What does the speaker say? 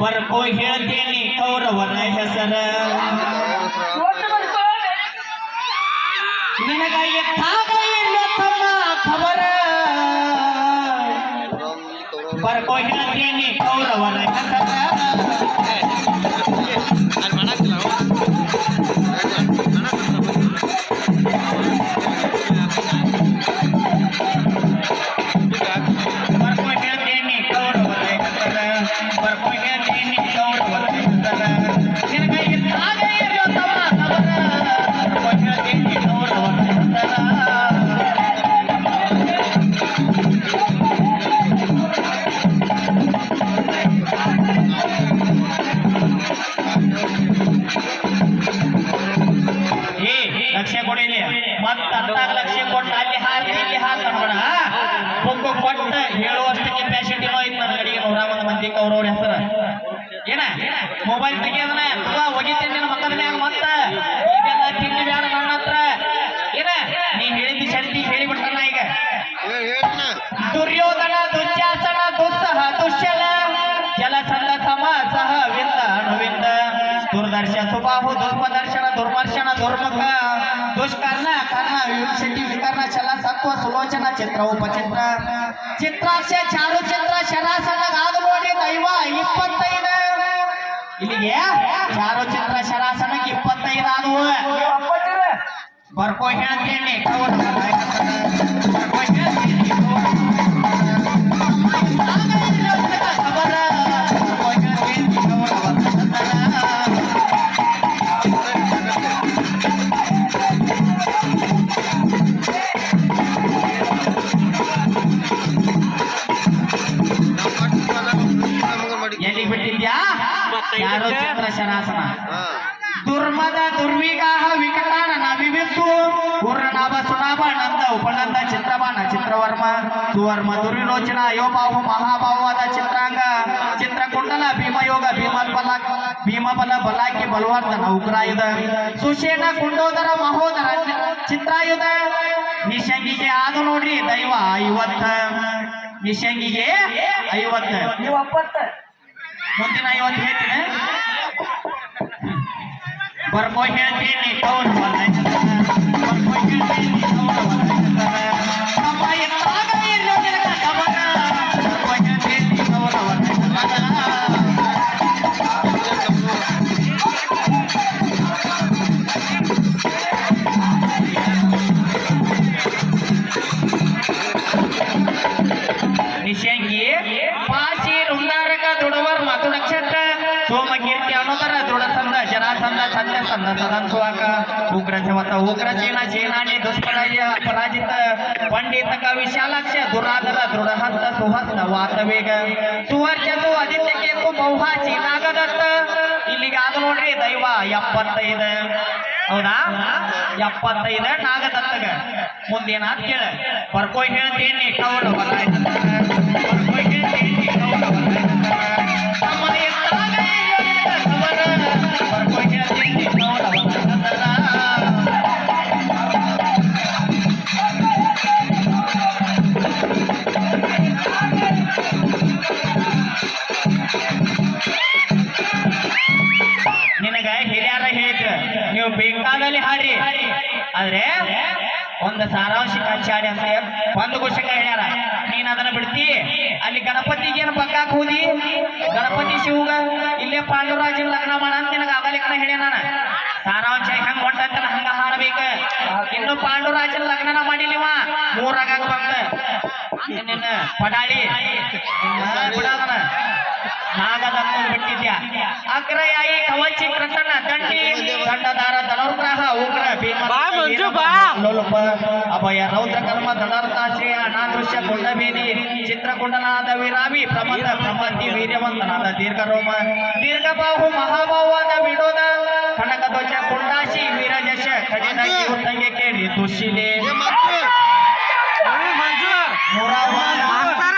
ಬರ್ಕೋ ಹೇಳ್ತೀನಿ ಕೌರವರ ಹೆಸರ ನಿನಗ ಎತ್ತಾಗ ಇಲ್ಲ ತಮ್ಮ ಖಬರ ಬರ್ಕೋ ಹೇಳ್ತೀನಿ ಕೌರವರ ಹೆಸರ ಅಲ್ಲಿ ಮಾಡಾಕ್ತಿಲ್ಲ ಬರ್ಕೋ ಹೇಳ್ತೀನಿ ಕೌರವರ ಹೆಸರ ಬರ್ಕೋ ಹೇಳ್ತೀನಿ ಮಂದಿ ಹೆಸರ. ಏನ? ಮೊಬೈಲ್ ತೆಗಿಯೋದನ್ನ ಎಲ್ಲ ಒಗಿತೀನಿ ನಿನ್ನ ಮಕ್ಕಳ ಮ್ಯಾಗ ಮತ್ತ? ಈಗೆಲ್ಲ ತಿಂಡಿ ಬೇಡ ನನ್ನ ಹತ್ರ. ಏನ? ನೀ ಹೇಳಿದ್ದು ಶಕ್ತಿ ಹೇಳಿಬಿಟ್ಟನ ಈಗ. ದುರ್ಯೋಧನ ದುಶ್ಯಾಸನ ದುಸ್ಸಹ ದುಶ್ಯಲ ಜಲಸಂದ ಸಮ ಸಹ ವಿಂದ ಅಣುವಿಂದ. ದುರ್ದರ್ಶ ಸುಬಾಹು ದುಷ್ಪದರ್ಶನ ದುರ್ಮರ್ಶನ ದುರ್ಮುಖ ದುಷ್ಕರ್ಣ ಕರ್ಣ ವಿಂಶತಿ ವಿಕರ್ಣ ಛಲ ಸತ್ವ ಸುಲೋಚನ ಚಿತ್ರ ಉಪಚಿತ್ರ. ಚಿತ್ರಾಕ್ಷ ಚಾರು ಚಿತ್ರ ಶರಾಸನ ಆದು ನೋಡಿ ಇಲ್ಲಿಗೆ? ಚಾರು ಚಿತ್ರ ಶರಾಸನಕ್ಕೆ ಇಪ್ಪತ್ತೈದು ಆದವು? ಬರ್ಕೋ ಹೇಳ್ತೀನಿ. ಯಾರೋ ಚಿತ್ರ ಶರಾಸನ ದುರ್ಮದ ದುರ್ವಿಗಾಹ ವಿಕಟಾನನ ವಿವಿತ್ತು ಪೂರ್ಣನಾಭ ಸುನಾಭ ನಂದ ಉಪನಂದ ಚಿತ್ರಬಾಣ ಚಿತ್ರವರ್ಮ. ಸುವರ್ಮ ದುರ್ವಿಲೋಚನ ಯೋಬಾಹು ಮಹಾಭಾವವಾದ ಚಿತ್ರಾಂಗ. ಚಿತ್ರಕುಂಡಲ ಭೀಮಯೋಗ ಭೀಮಲ್ಬಲ ಭೀಮಬಲ ಬಲಾಕಿ ಬಲವರ್ಧನ ಉಗ್ರಾಯುಧ ಸುಷೇಣ ಕುಂಡೋದರ ಮಹೋದರ ಚಿತ್ರಾಯುಧ. ನಿಶಂಗಿಗೆ ಆದು ನೋಡ್ರಿ ದೈವ ಐವತ್ತ. ನಿಶಂಗಿಗೆ ಐವತ್ತ. ನೀವು ಅಪ್ಪತ್ತ. ಮುಂದಿನ ಐವತ್ತು ಹೇಳ್ತೀನಿ ಬರ್ಕೋ ಹೇಳ್ತೀನಿ ಕೌರವನ ಜರಾಸಂದ ಸತ್ಯ ಸಂದ ಸದನ್ಸುವಾಕ ಉಗ್ರ ಶವತ ಉಗ್ರ ಸೇನ ಸೇನಾನಿ ದುಷ್ಪರಾಯ ಪರಾಜಿತ ಪಂಡಿತಕ ವಿಶಾಲಾಕ್ಷ ದುರಾದರ ದೃಢಹಸ್ತ ಸುಹಸ್ತ ವಾತವೇಗ ಸುವರ್ಚಸು ಆದಿತ್ಯ ಕೇತು ಬಹುಹಾಸಿ ಚೀನಾಗದತ್ತ ಇಲ್ಲಿಗೆ ಆದ ನೋಡ್ರಿ ದೈವ ಎಪ್ಪತ್ತೈದು ಹೌದಾ ಎಪ್ಪತ್ತೈದು ನಾಗದತ್ತಗ ಮುಂದೇನಾದ್ ಕೇಳ ಬರ್ಕೋಯ್ ಹೇಳ್ತೀನಿ ಕೌರವರ ಬರ್ಕೋಯ್ ನೀವು ಬೇಕಾದಲ್ಲಿ ಹಾಡ್ರಿ. ಆದ್ರೆ ಒಂದು ಸಾರಾಂಶ ಕಚ್ಚಾಡಿ ಅಂತ ಒಂದು ಘೋಷಕ ಹೇಳ್ಯಾರ, ನೀನ್ ಅದನ್ನ ಬಿಡ್ತಿ. ಅಲ್ಲಿ ಗಣಪತಿಗೆ ಏನು ಪಕ್ಕ ಹೋದಿ ಗಣಪತಿ ಶಿವಗ, ಇಲ್ಲೇ ಪಾಂಡುರಾಜನ ಲಗ್ನ ಮಾಡ ಅಂತ ನಿನಗ ಆಗಲಿಕ್ಕನ ಹೇಳ ನಾನು. ಸಾರಾಂಶ ಹೆಂಗ್ ಹೊಂಟಂತಲ್ಲ ಹಂಗ ಹಾಡಬೇಕ. ಇನ್ನು ಪಾಂಡುರಾಜನ ಲಗ್ನನ ಮಾಡಿಲಿವ ಮೂರಾಗ ಬಂದ. ನಿನ್ನ ಪಡಾಳಿ. ಬಿಡೋದನ ನಾಗದತ್ತ ಬಿಟ್ಟಿದ್ಯಾ? ಅಗ್ರಯಾಯಿ ಕವಚಿ ಕೃಷ್ಣ ಬಾ. ಲೋಲುಪ ಅಭಯ ರೌದ್ರ ಕರ್ಮ ಧನರ್ತಾಶ್ರಯ ಅನಾದೃಶ್ಯ ಕುಂಡಬೇದಿ ಚಿತ್ರಕುಂಡನಾದ ವಿರಾವಿ ಪ್ರಮದ ಪ್ರಮತಿ ವೀರ್ಯವಂತನಾದ ದೀರ್ಘರೋಮ ದೀರ್ಘಬಾಹು ಮಹಾಭಾವಾದ ವಿನೋದ ಕನಕ ಧ್ವಜ ಕುಂಡಾಶಿ ವೀರಜಶ ಖಡಿತ ಕಿವುತಂಗೆ ಕೇಳಿ ತುಶಿಲೆ ಮಂಜು ನೂರ ಒಂದು ಮಾಸ್ತರ,